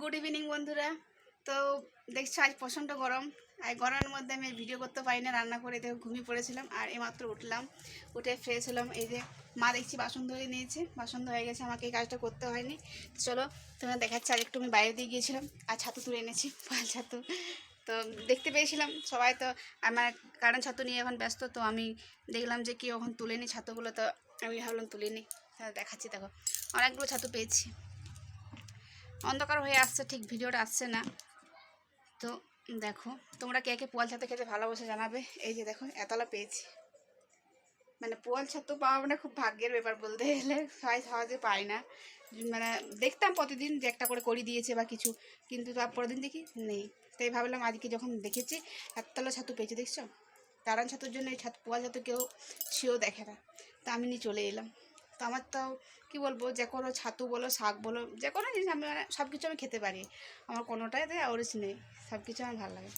Good evening বন্ধুরা। তো দেখছ, আজ প্রচণ্ড গরম। আর গরমের মধ্যে আমি ভিডিও করতে পারি না রান্না করে দেখো, ঘুমিয়ে পড়েছিলাম। আর এইমাত্র উঠলাম, উঠে ফ্রেশ হলাম। এই যে মা দেখছি বাসন ধরে নিয়েছে বাসন ধরে গেছে, আমাকে এই কাজটা করতে হয়নি। চলো তোমরা দেখাচ্ছি আর একটু আমি বাইরে দিয়ে গিয়েছিলাম। আর ছাতু তুলে এনেছি, পাল ছাতু। তো দেখতে পেয়েছিলাম সবাই তো, আমার কারণ ছাতু নিয়ে এখন ব্যস্ত, তো আমি দেখলাম যে কেউ এখন তুলেনি ছাতুগুলো, তো আমি ভাবলাম তুলিনি তাহলে দেখাচ্ছি, দেখো। অনেকগুলো ছাতু পেয়েছি। অন্ধকার হয়ে আসছে, ঠিক ভিডিওটা আসছে না। তো দেখো, তোমরা কে কে পোয়াল ছাতু খেতে ভালোবাসে জানাবে। এই যে দেখো, এতলা পেয়েছি। মানে পোয়াল ছাতু পাওয়া মানে খুব ভাগ্যের ব্যাপার বলতে গেলে সবাই সহজে পায় না। মানে দেখতাম প্রতিদিন যে একটা করে করি দিয়েছে বা কিছু, কিন্তু তারপরের দিন দেখি নেই। তাই ভাবলাম আজকে যখন দেখেছি, এতলা ছাতু পেয়েছি, দেখছ? তারান ছাতুর জন্য এই ছাতু, পোয়াল ছাতু কেউ ছিও দেখে না। তা আমি নিয়ে চলে এলাম। তো আমার তাও কী বলব, যে কোনো ছাতু বলো, শাক বলো, যে কোনো জিনিস আমি মানে সব কিছু আমি খেতে পারি। আমার কোনোটাই ওরিস নেই সব কিছু আমার ভালো লাগে।